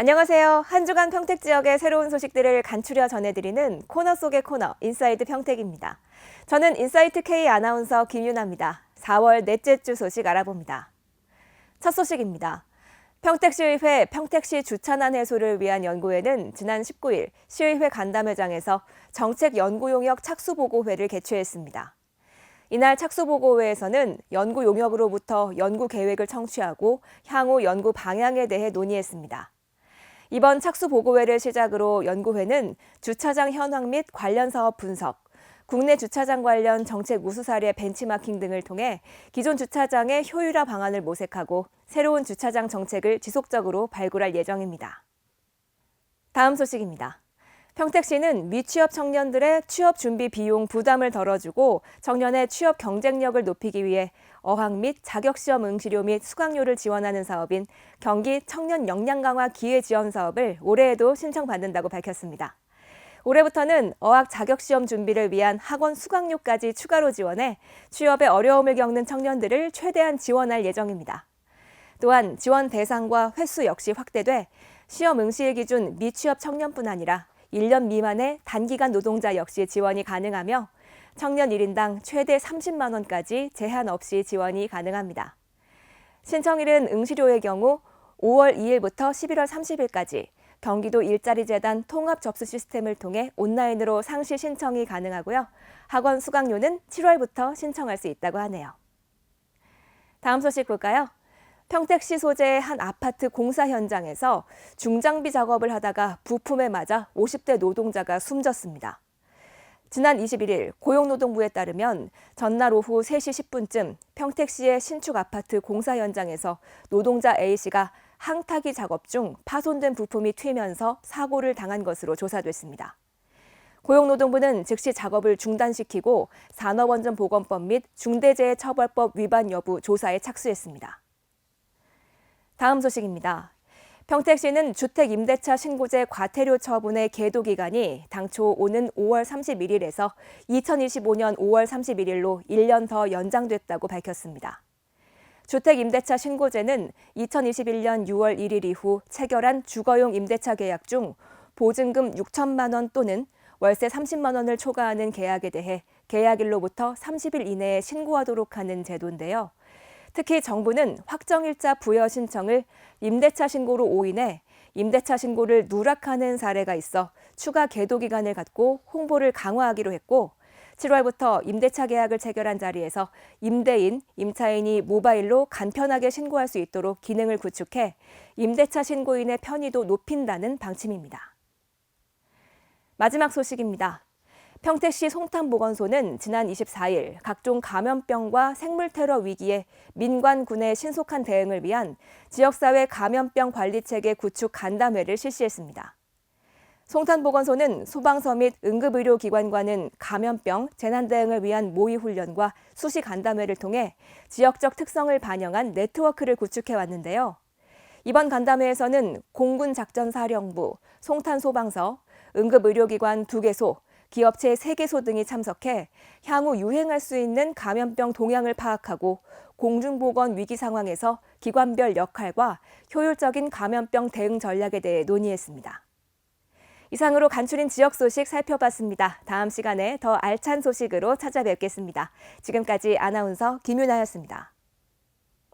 안녕하세요. 한 주간 평택 지역의 새로운 소식들을 간추려 전해드리는 코너 속의 코너 인사이드 평택입니다. 저는 인사이트 K 아나운서 김윤아입니다. 4월 넷째 주 소식 알아봅니다. 첫 소식입니다. 평택시의회 평택시 주차난 해소를 위한 연구회는 지난 19일 시의회 간담회장에서 정책 연구 용역 착수 보고회를 개최했습니다. 이날 착수 보고회에서는 연구 용역으로부터 연구 계획을 청취하고 향후 연구 방향에 대해 논의했습니다. 이번 착수 보고회를 시작으로 연구회는 주차장 현황 및 관련 사업 분석, 국내 주차장 관련 정책 우수 사례 벤치마킹 등을 통해 기존 주차장의 효율화 방안을 모색하고 새로운 주차장 정책을 지속적으로 발굴할 예정입니다. 다음 소식입니다. 평택시는 미취업 청년들의 취업 준비 비용 부담을 덜어주고 청년의 취업 경쟁력을 높이기 위해 어학 및 자격시험 응시료 및 수강료를 지원하는 사업인 경기 청년 역량 강화 기회 지원 사업을 올해에도 신청받는다고 밝혔습니다. 올해부터는 어학 자격시험 준비를 위한 학원 수강료까지 추가로 지원해 취업에 어려움을 겪는 청년들을 최대한 지원할 예정입니다. 또한 지원 대상과 횟수 역시 확대돼 시험 응시의 기준 미취업 청년뿐 아니라 1년 미만의 단기간 노동자 역시 지원이 가능하며 청년 1인당 최대 30만 원까지 제한 없이 지원이 가능합니다. 신청일은 응시료의 경우 5월 2일부터 11월 30일까지 경기도 일자리재단 통합 접수 시스템을 통해 온라인으로 상시 신청이 가능하고요. 학원 수강료는 7월부터 신청할 수 있다고 하네요. 다음 소식 볼까요? 평택시 소재의 한 아파트 공사 현장에서 중장비 작업을 하다가 부품에 맞아 50대 노동자가 숨졌습니다. 지난 21일 고용노동부에 따르면 전날 오후 3시 10분쯤 평택시의 신축 아파트 공사 현장에서 노동자 A씨가 항타기 작업 중 파손된 부품이 튀면서 사고를 당한 것으로 조사됐습니다. 고용노동부는 즉시 작업을 중단시키고 산업안전보건법 및 중대재해처벌법 위반 여부 조사에 착수했습니다. 다음 소식입니다. 평택시는 주택 임대차 신고제 과태료 처분의 계도 기간이 당초 오는 5월 31일에서 2025년 5월 31일로 1년 더 연장됐다고 밝혔습니다. 주택 임대차 신고제는 2021년 6월 1일 이후 체결한 주거용 임대차 계약 중 보증금 6천만 원 또는 월세 30만 원을 초과하는 계약에 대해 계약일로부터 30일 이내에 신고하도록 하는 제도인데요. 특히 정부는 확정일자 부여 신청을 임대차 신고로 오인해 임대차 신고를 누락하는 사례가 있어 추가 계도 기간을 갖고 홍보를 강화하기로 했고 7월부터 임대차 계약을 체결한 자리에서 임대인, 임차인이 모바일로 간편하게 신고할 수 있도록 기능을 구축해 임대차 신고인의 편의도 높인다는 방침입니다. 마지막 소식입니다. 평택시 송탄보건소는 지난 24일 각종 감염병과 생물 테러 위기에 민관군의 신속한 대응을 위한 지역사회 감염병 관리체계 구축 간담회를 실시했습니다. 송탄보건소는 소방서 및 응급의료기관과는 감염병, 재난 대응을 위한 모의 훈련과 수시 간담회를 통해 지역적 특성을 반영한 네트워크를 구축해 왔는데요. 이번 간담회에서는 공군작전사령부, 송탄소방서, 응급의료기관 2개소, 기업체 3개소 등이 참석해 향후 유행할 수 있는 감염병 동향을 파악하고 공중보건 위기 상황에서 기관별 역할과 효율적인 감염병 대응 전략에 대해 논의했습니다. 이상으로 간추린 지역 소식 살펴봤습니다. 다음 시간에 더 알찬 소식으로 찾아뵙겠습니다. 지금까지 아나운서 김윤아였습니다.